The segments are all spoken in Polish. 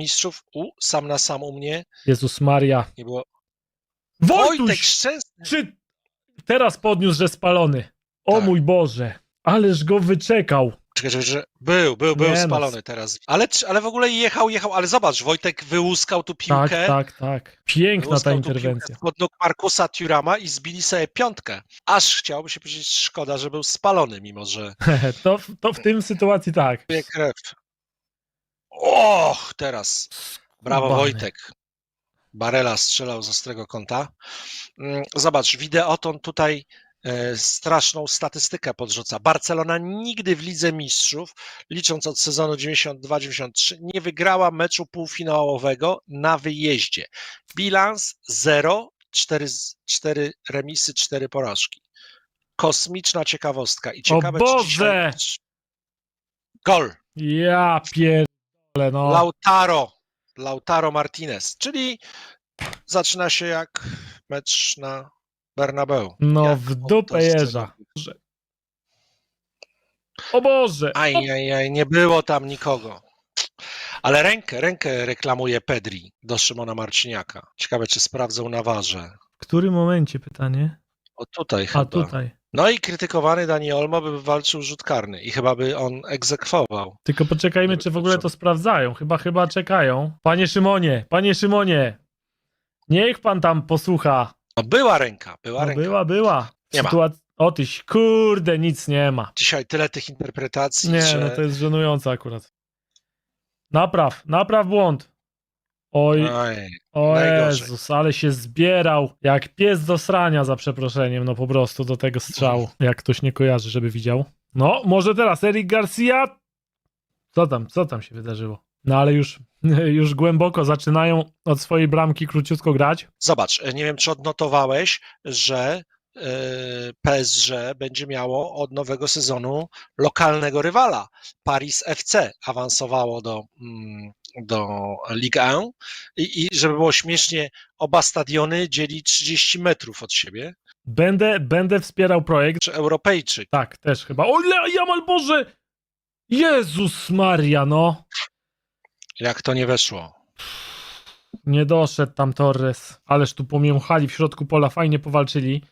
Mistrzów, u, sam na sam u mnie, Jezus Maria. nie było. Wojtek! Szczęsny! Czy teraz podniósł, że spalony? O Tak. mój Boże. Ależ go wyczekał. Czekaj, czekaj, że był, był, był Nie no, spalony teraz. Ale, czy- ale w ogóle jechał, jechał, ale zobacz, Wojtek wyłuskał tu Tak, piłkę. tak, tak. Piękna ta wyłuskał tu piłkę interwencja. spod nóg Markusa Turama i zbili sobie piątkę. Aż chciałoby się powiedzieć, szkoda, że był spalony, mimo że to, w- to w tym sytuacji tak. czuje krew. Och, teraz. Brawo Skubany. Wojtek. Barela strzelał z ostrego kąta. Mm, Zobacz, Wideoton tutaj e, straszną statystykę podrzuca. Barcelona nigdy w Lidze Mistrzów, licząc od sezonu 92-93, nie wygrała meczu półfinałowego na wyjeździe. Bilans 0, 4, 4 remisy, 4 porażki. Kosmiczna ciekawostka. I ciekawe, czy Boże! dzisiaj... Gol. Ja no. Lautaro, Lautaro Martinez, czyli zaczyna się jak mecz na Bernabeu. No Jak w dupę jeża. O Boże! Aj, aj, aj, nie było tam nikogo. Ale rękę, rękę reklamuje Pedri do Szymona Marciniaka. Ciekawe, czy sprawdzą na warze. W którym momencie pytanie? O tutaj chyba. A tutaj. No i krytykowany Dani Olmo by walczył rzut karny i chyba by on egzekwował. Tylko poczekajmy, czy w ogóle to sprawdzają. Chyba, chyba czekają. Panie Szymonie, panie Szymonie, niech pan tam posłucha. No była ręka, była No, ręka. była, była. Nie ma. Sytuac- O tyś, kurde, nic nie ma. Dzisiaj tyle tych interpretacji, Nie, że... no to jest żenujące akurat. Napraw, napraw błąd. Oj, Aj, o najgorzej. Jezus, ale się zbierał jak pies do srania za przeproszeniem, no po prostu do tego strzału. Jak ktoś nie kojarzy, żeby widział. No, może teraz Eric Garcia. Co tam, co tam się wydarzyło? No ale już, już głęboko zaczynają od swojej bramki króciutko grać. Zobacz, nie wiem, czy odnotowałeś, że e, PSG będzie miało od nowego sezonu lokalnego rywala. Paris FC awansowało do, mm, do Ligue 1 i, i żeby było śmiesznie, oba stadiony dzieli 30 metrów od siebie. Będę, będę wspierał projekt. Czy Europejczyk? Tak, też chyba. O, Jamal Boże! Jezus Maria, no. Jak to nie weszło? Nie doszedł tam Torres. Ależ tu pomięchali w środku pola, fajnie powalczyli.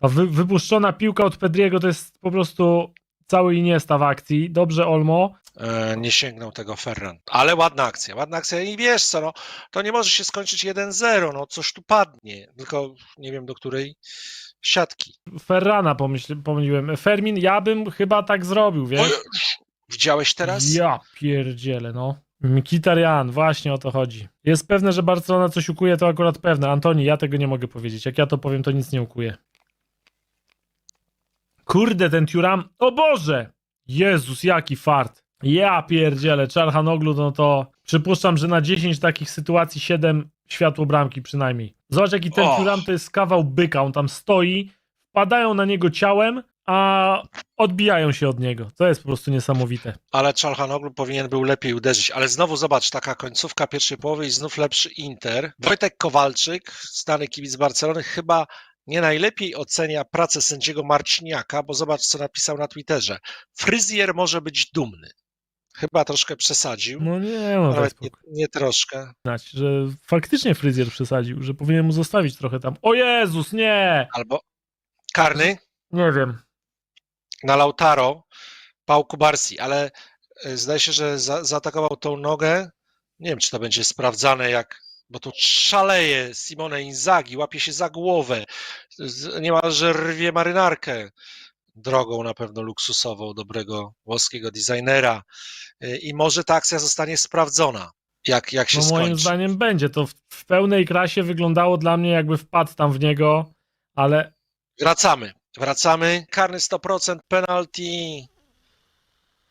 Ta wy, wypuszczona piłka od Pedriego to jest po prostu cały Iniesta w akcji. Dobrze Olmo. E, nie sięgnął tego Ferran. Ale ładna akcja, ładna akcja. I wiesz co, no, to nie może się skończyć 1-0, no coś tu padnie. Tylko nie wiem do której siatki. Ferrana pomyśl, pomyliłem. Fermin, ja bym chyba tak zrobił, O, wiesz? Widziałeś teraz? Ja pierdzielę, no. Mkhitaryan, właśnie o to chodzi. Jest pewne, że Barcelona coś ukuje, to akurat pewne. Antoni, ja tego nie mogę powiedzieć. Jak ja to powiem, to nic nie ukuje. Kurde, ten Turam. O Boże! Jezus, jaki fart. Ja pierdzielę, Czarhanoglu, no to przypuszczam, że na 10 takich sytuacji 7 światło bramki przynajmniej. Zobacz, jaki ten Och. Turam to jest kawał byka. On tam stoi, wpadają na niego ciałem, a odbijają się od niego. To jest po prostu niesamowite. Ale Czalhanoglu powinien był lepiej uderzyć. Ale znowu zobacz, taka końcówka pierwszej połowy i znów lepszy Inter. Wojtek Kowalczyk, znany kibic Barcelony, chyba nie najlepiej ocenia pracę sędziego Marciniaka, bo zobacz, co napisał na Twitterze. Fryzjer może być dumny. Chyba troszkę przesadził. No nie, no tak Nawet nie, spoko. nie troszkę. Znać, że faktycznie fryzjer przesadził, że powinien mu zostawić trochę tam. O Jezus, nie! Albo karny Nie wiem. na Lautaro, Pał Kubarsi, ale e, zdaje się, że za, zaatakował tą nogę. Nie wiem, czy to będzie sprawdzane, jak, bo tu szaleje Simone Inzaghi, łapie się za głowę, niemalże rwie marynarkę drogą na pewno luksusową dobrego włoskiego designera E, i może ta akcja zostanie sprawdzona, jak, jak się No moim skończy. zdaniem będzie. To w, w pełnej krasie wyglądało dla mnie jakby wpadł tam w niego, ale Wracamy, wracamy. Karny 100%, penalty.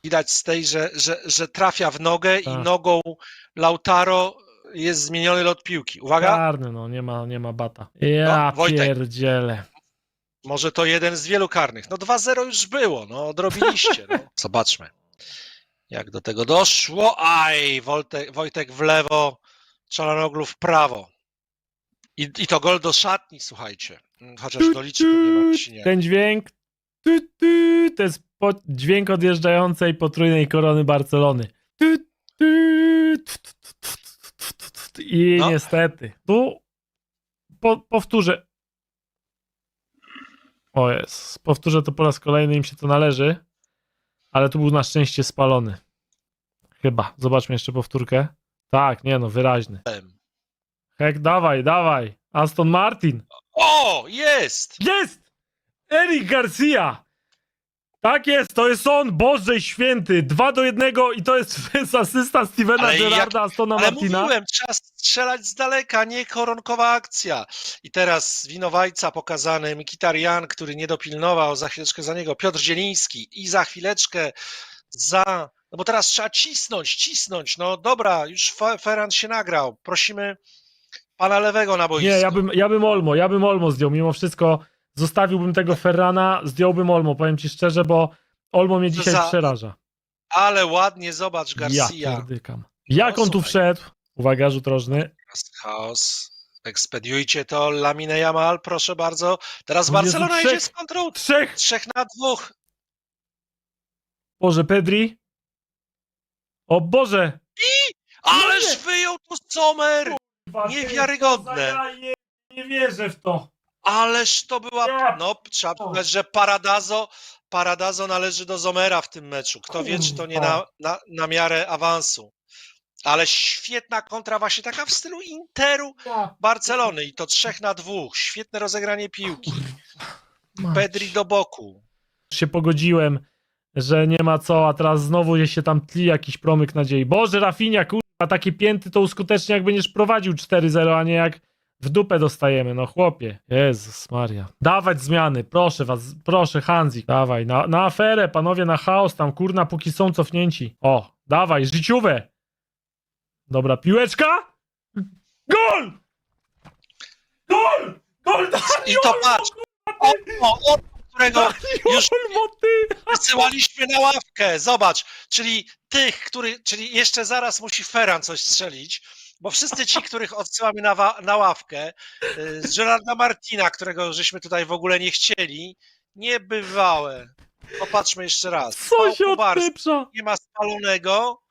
Widać z tej, że, że, że trafia w nogę i Tak. nogą Lautaro jest zmieniony lot piłki. Uwaga, czarny, no nie ma, nie ma bata. Ja No, Wojtek. pierdzielę. może to jeden z wielu karnych. No 2-0 już było, no odrobiliście. No. Zobaczmy, jak do tego doszło. Aj, Wojtek, Wojtek w lewo, Czalanoglu w prawo. I, I to gol do szatni, słuchajcie. Chociaż to liczy pewnie Marciniak. Ten dźwięk tu, tu, to jest po, dźwięk odjeżdżającej potrójnej korony Barcelony. Tu, tu, tu, tu. I No. niestety, tu po, powtórzę. O jest, powtórzę to po raz kolejny, im się to należy, ale tu był na szczęście spalony. Chyba. Zobaczmy jeszcze powtórkę. Tak, nie no, wyraźny. Hek, dawaj, dawaj. Aston Martin. O, jest! Jest! Eric Garcia! Tak jest, to jest on, Boże święty. Dwa do jednego i to jest, asysta Stevena Ale jak- Gerrarda, Astona Ale Martina. mówiłem, trzeba strzelać z daleka, nie koronkowa akcja. I teraz winowajca pokazany, Mikitarian, który nie dopilnował, za chwileczkę za niego Piotr Zieliński i za chwileczkę za... No bo teraz trzeba cisnąć, cisnąć. No dobra, już Fe- Ferran się nagrał. Prosimy pana lewego na boisku. Nie, ja bym, ja bym Olmo, ja bym Olmo zdjął. Mimo wszystko zostawiłbym tego Ferrana, zdjąłbym Olmo, powiem ci szczerze, bo Olmo mnie dzisiaj Za- przeraża. Ale ładnie, zobacz, Ja Garcia. pierdykam. Jak No, on tu wszedł? Uwaga, rzut rożny. Teraz Chaos. Ekspediujcie to, Lamine Jamal, proszę bardzo. Teraz Jezu, Barcelona trzech. idzie z kontrą. Trzech! Trzech na dwóch. Boże, Pedri. O Boże! Ależ Nie. wyjął tu Sommer! Niewiarygodne. Ja je- nie wierzę w to. Ależ to była. No, trzeba powiedzieć, że Paradazo, Paradazo należy do Zomera w tym meczu. Kto wie, czy to nie na, na, na miarę awansu. Ale świetna kontra, właśnie taka w stylu Interu Barcelony i to trzech na dwóch. Świetne rozegranie piłki. Pedri do boku. się pogodziłem, że nie ma co, a teraz znowu się tam tli jakiś promyk nadziei. Boże, Rafinha, kurwa, takie pięty to uskutecznia, jak będziesz prowadził 4-0, a nie jak w dupę dostajemy, no chłopie. Jezus Maria. Dawać zmiany, proszę was, proszę Hanzik, dawaj, na, na aferę, panowie, na chaos tam, kurna, póki są cofnięci. O, dawaj, życiówę. Dobra, piłeczka. Gol! Gol! Gol! I to patrz. O, o, o, którego już ty! wysyłaliśmy na ławkę. Zobacz, czyli tych, który, czyli jeszcze zaraz musi Ferran coś strzelić, bo wszyscy ci, których odsyłamy na, wa- na ławkę, y, z Gerarda Martina, którego żeśmy tutaj w ogóle nie chcieli, niebywałe. Popatrzmy jeszcze raz. Co się Kubarski odpieprza? nie ma spalonego.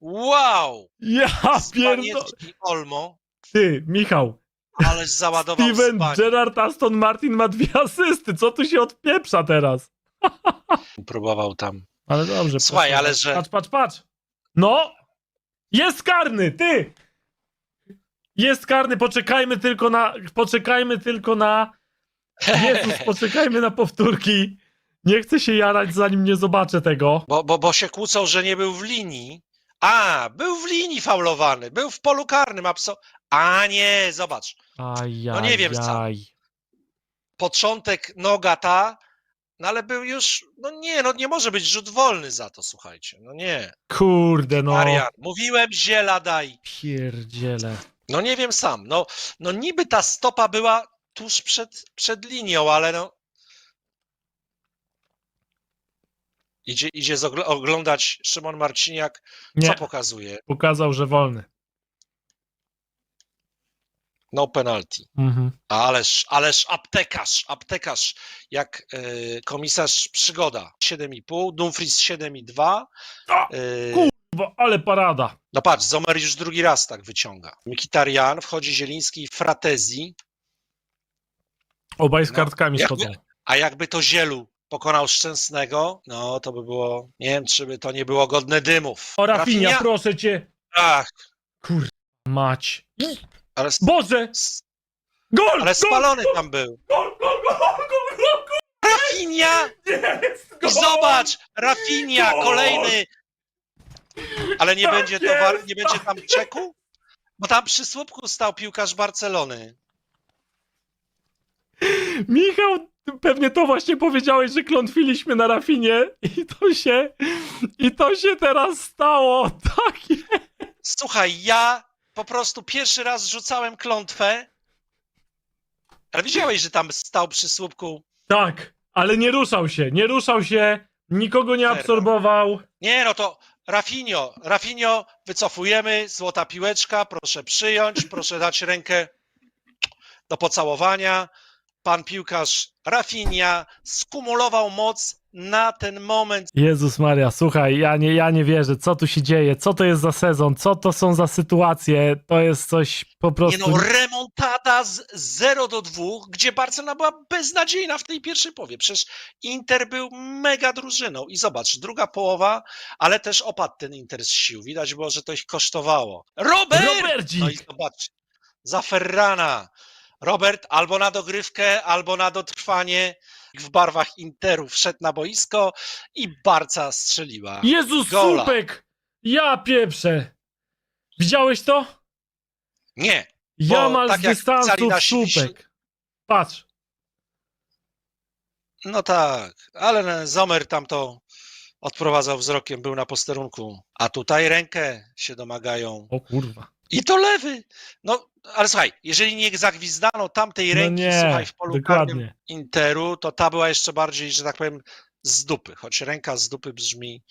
Wow! Ja pierdolę. Spaniecki Olmo, Ty, Michał, ależ załadował Steven Spanię. Gerrard Aston Martin ma dwie asysty. Co tu się odpieprza teraz? Próbował tam. Ale dobrze. Słuchaj, proszę. ale że- Patrz, patrz, patrz. No! Jest karny, ty! Jest karny, poczekajmy tylko na... Poczekajmy tylko na... Jezus, poczekajmy na powtórki. Nie chcę się jarać, zanim nie zobaczę tego. Bo, bo, bo się kłócą, że nie był w linii. A, był w linii faulowany, był w polu karnym. Abso... A nie, zobacz. Ajaj, No nie wiem sam. Początek noga ta, no ale był już. No nie, no nie może być rzut wolny za to, słuchajcie. No nie. Kurde, no. Marian, mówiłem, ziela daj. Pierdziele. No nie wiem sam. No, no niby ta stopa była tuż przed, przed linią, ale no. Idzie, idzie oglądać Szymon Marciniak, Nie, co pokazuje. pokazał, że wolny. No penalty. Mhm. Ależ, ależ aptekarz, aptekarz, jak y, komisarz Przygoda 7,5, Dumfries 7,2. A, Y, kur- Bo, ale parada. no patrz, Zomer już drugi raz tak wyciąga. Mikitarian, wchodzi Zieliński i Fratezi, Obaj z No, kartkami jakby- schodzą. a jakby to Zielu pokonał Szczęsnego, no to by było, nie wiem, czy by to nie było godne dymów. O, Rafinha, Rafinha- proszę cię. Ach, Kur... Mać. ale, Boże! Gol! ale gol, spalony tam był. Gol, gol, gol, gol, gol, gol! Jest! I Gol! zobacz, Rafinha, Gol! kolejny. Ale nie Tak będzie to war, jest, nie będzie tam czeku? Bo tam przy słupku stał piłkarz Barcelony. Michał, pewnie to właśnie powiedziałeś, że klątwiliśmy na Rafinie i to się, i to się teraz stało. Tak jest. Słuchaj, ja po prostu pierwszy raz rzucałem klątwę. Ale widziałeś, że tam stał przy słupku. Tak, ale nie ruszał się, nie ruszał się, nikogo nie absorbował. Nie, no to Rafinio, Rafinio, wycofujemy, złota piłeczka, proszę przyjąć, proszę dać rękę do pocałowania. pan piłkarz Rafinha skumulował moc na ten moment. Jezus Maria, słuchaj, ja nie, ja nie wierzę, co tu się dzieje, co to jest za sezon, co to są za sytuacje, to jest coś po Nie prostu... no, remontada z 0 do 2, gdzie Barcelona była beznadziejna w tej pierwszej połowie. Przecież Inter był mega drużyną. I zobacz, druga połowa, ale też opadł ten Inter z sił. Widać było, że to ich kosztowało. Robert! Robercik! No i zobacz, za Ferrana. Robert albo na dogrywkę, albo na dotrwanie w barwach Interu wszedł na boisko i Barca strzeliła. Jezus, Gola. słupek! Ja pieprzę! Widziałeś to? Nie, Jamal tak z jak dystansu pisali w nasi wisi- słupek. Patrz. no tak, ale Zomer tam to odprowadzał wzrokiem, był na posterunku, a tutaj rękę się domagają. O kurwa. I to lewy. No, ale słuchaj, jeżeli nie zagwizdano tamtej No ręki, nie, słuchaj, w polu karnym. Interu, to ta była jeszcze bardziej, że tak powiem, z dupy, choć ręka z dupy brzmi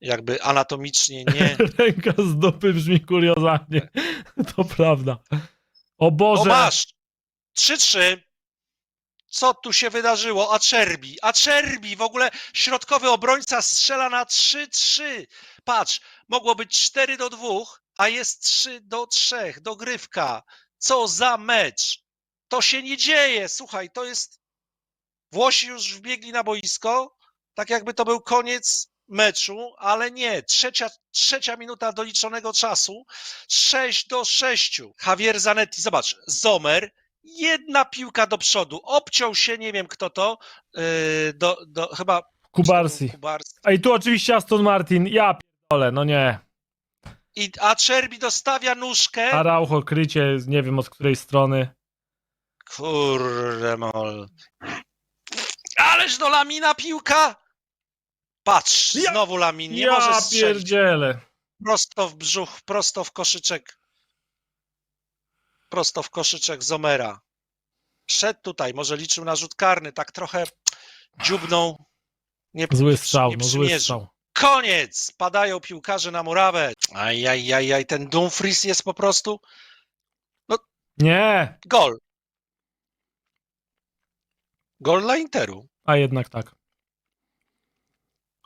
jakby anatomicznie nie. Ręka z dupy brzmi kuriozalnie. To prawda. O O Boże! masz! 3-3. Co tu się wydarzyło? Acerbi, Acerbi, w ogóle środkowy obrońca strzela na 3-3. Patrz, mogło być 4 do 2, a jest 3 do 3, dogrywka. Co za mecz! To się nie dzieje, słuchaj, to jest... Włosi już wbiegli na boisko, tak jakby to był koniec meczu, ale nie. Trzecia, trzecia minuta doliczonego czasu, 6 do 6. Javier Zanetti, zobacz, Zomer, jedna piłka do przodu, obciął się, nie wiem kto to, yy, do, do, chyba Kubarsi. Kubarski. A i tu oczywiście Aston Martin. Ja pierdolę, no nie. I, a Czerbi dostawia nóżkę. Araujo krycie, nie wiem od której strony. Kurde mol. Ależ do Lamina piłka! Patrz, Ja- znowu Lamin, nie może Ja strzelić. pierdzielę. Prosto w brzuch, prosto w koszyczek. Prosto w koszyczek Zomera. Szedł tutaj, może liczył na rzut karny, tak trochę dziubnął. Nie, Zły strzał, nie no zły przymierzył. strzał. Koniec! Padają piłkarze na murawę. Ajajajaj, ten Dumfries jest po prostu Nie, gol. Gol dla Interu. a jednak tak.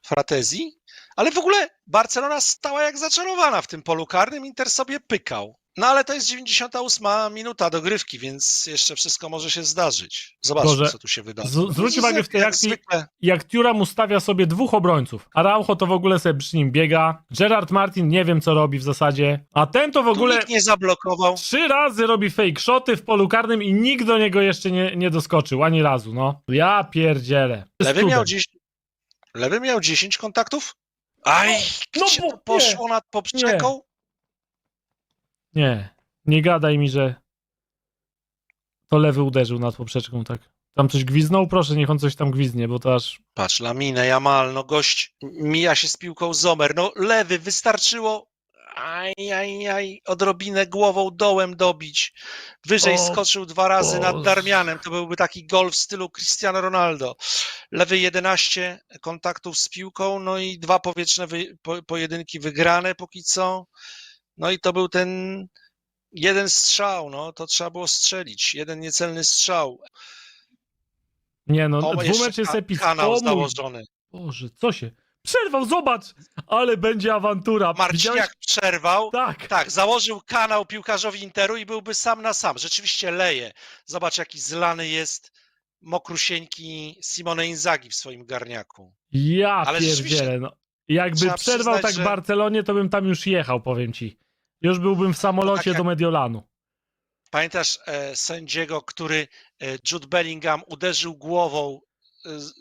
Fratezi. Ale w ogóle Barcelona stała jak zaczarowana w tym polu karnym, Inter sobie pykał. No ale to jest 98 minuta dogrywki, więc jeszcze wszystko może się zdarzyć. Zobaczmy, Boże, co tu się wydarzy. zwróć uwagę w tej jak akcji- zwykle. Jak Turam ustawia sobie dwóch obrońców. Araujo to w ogóle sobie przy nim biega. Gerard Martin nie wiem co robi w zasadzie. A ten to w Tu ogóle nikt nie zablokował. trzy razy robi fake shoty w polu karnym i nikt do niego jeszcze nie, nie doskoczył. Ani razu, no. Ja pierdzielę. Lewy miał, 10, lewy miał 10 kontaktów? Aj, No gdzie bo- poszło nad poprzeczką? Nie, nie gadaj mi, że to lewy uderzył nad poprzeczką, tak. Tam coś gwiznął? Proszę, niech on coś tam gwizdnie, bo to aż... Patrz, Laminę, Jamal, no gość mija się z piłką Zomer. No lewy, wystarczyło aj, aj, aj, odrobinę głową dołem dobić. Wyżej O skoczył dwa razy nad Boże. Darmianem. To byłby taki gol w stylu Cristiano Ronaldo. Lewy 11 kontaktów z piłką, no i dwa powietrzne wy, po, pojedynki wygrane póki co. No i to był ten jeden strzał, no to trzeba było strzelić. Jeden niecelny strzał. Nie no, O, dwumecz jest epicki. kanał O założony. Boże, co się... Przerwał, zobacz! Ale będzie awantura. Widziałeś? Marciniak przerwał. Tak. Tak, założył kanał piłkarzowi Interu i byłby sam na sam. Rzeczywiście leje. Zobacz, jaki zlany jest mokrusieńki Simone Inzaghi w swoim garniaku. Ja Ale rzeczywiście pierdzielę, no. Jakby trzeba przerwał przyznać, tak że- Barcelonie, to bym tam już jechał, powiem ci. Już byłbym w samolocie tak jak- do Mediolanu. Pamiętasz e, sędziego, który e, Jude Bellingham uderzył głową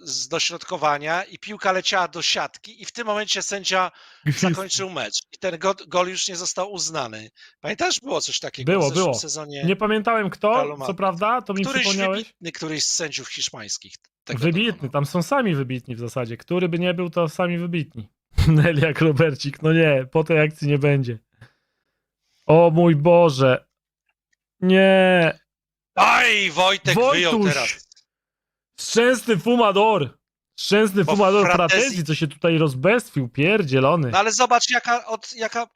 z, dośrodkowania i piłka leciała do siatki i w tym momencie sędzia zakończył mecz. I ten go, gol już nie został uznany. Pamiętasz? Było coś takiego Było, w zeszłym było. sezonie. Nie pamiętałem kto, co prawda, to mi Któryś przypomniałeś. wybitny, któryś z sędziów hiszpańskich. Wybitny, dokonał. tam są sami wybitni w zasadzie. Który by nie był, to sami wybitni. Neliak Robercik, no nie, po tej akcji nie będzie. O mój Boże. Nie. Aj, Wojtek wyjął Wojtuś! teraz. Szczęsny fumador. Szczęsny Bo fumador Fratesi- Fratezi, co się tutaj rozbestwił, pierdzielony. No ale zobacz, jaka, od, jaka,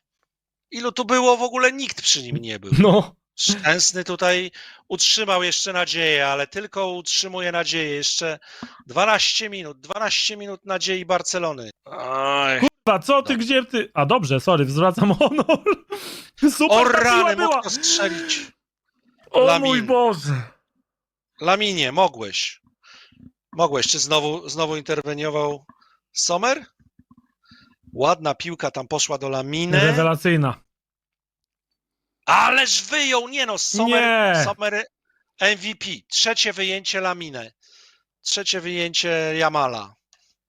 ilu tu było, w ogóle nikt przy nim nie był. No, Szczęsny tutaj utrzymał jeszcze nadzieję, ale tylko utrzymuje nadzieję. Jeszcze 12 minut, 12 minut nadziei Barcelony. Oj. Kurwa, co ty, gdzie ty? A dobrze, sorry, zwracam honor. Super O rany, była. strzelić. O Lamin. mój Boże. Laminie, mogłeś. Mogłeś. Czy znowu, znowu interweniował Sommer? Ładna piłka tam poszła do Laminy. Rewelacyjna. Ależ wyjął, nie no, Sommer, Nie. Sommer MVP. Trzecie wyjęcie Laminę. Trzecie wyjęcie Jamala.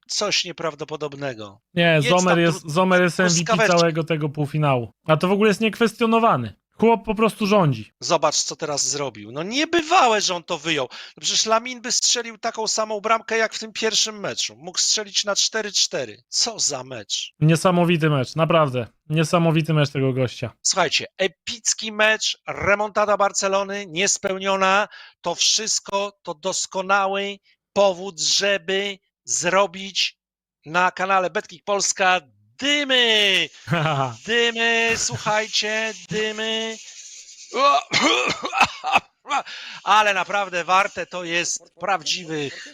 Coś nieprawdopodobnego. Nie, Jedź Zomer jest, Zomer jest MVP całego tego półfinału. A to w ogóle jest niekwestionowany. Chłop po prostu rządzi. Zobacz, co teraz zrobił. No niebywałe, że on to wyjął. No przecież Lamin by strzelił taką samą bramkę jak w tym pierwszym meczu. Mógł strzelić na 4-4. Co za mecz. Niesamowity mecz, naprawdę. Niesamowity mecz tego gościa. Słuchajcie, epicki mecz, remontada Barcelony, niespełniona. To wszystko to doskonały powód, żeby zrobić na kanale Betkick Polska dymy. Dymy, słuchajcie, dymy. Ale naprawdę warte to jest prawdziwych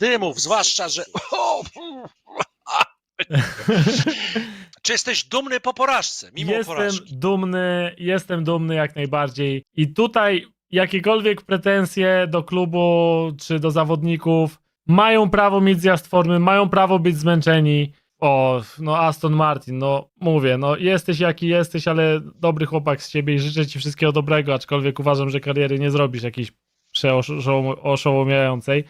dymów, zwłaszcza, że. Czy jesteś dumny po porażce, mimo jestem porażki? dumny, jestem dumny jak najbardziej. I tutaj jakiekolwiek pretensje do klubu czy do zawodników mają prawo mieć zjazd formy, mają prawo być zmęczeni. O, no Aston Martin, no mówię, no jesteś jaki jesteś, ale dobry chłopak z ciebie i życzę ci wszystkiego dobrego, aczkolwiek uważam, że kariery nie zrobisz jakiejś przeoszołomiającej.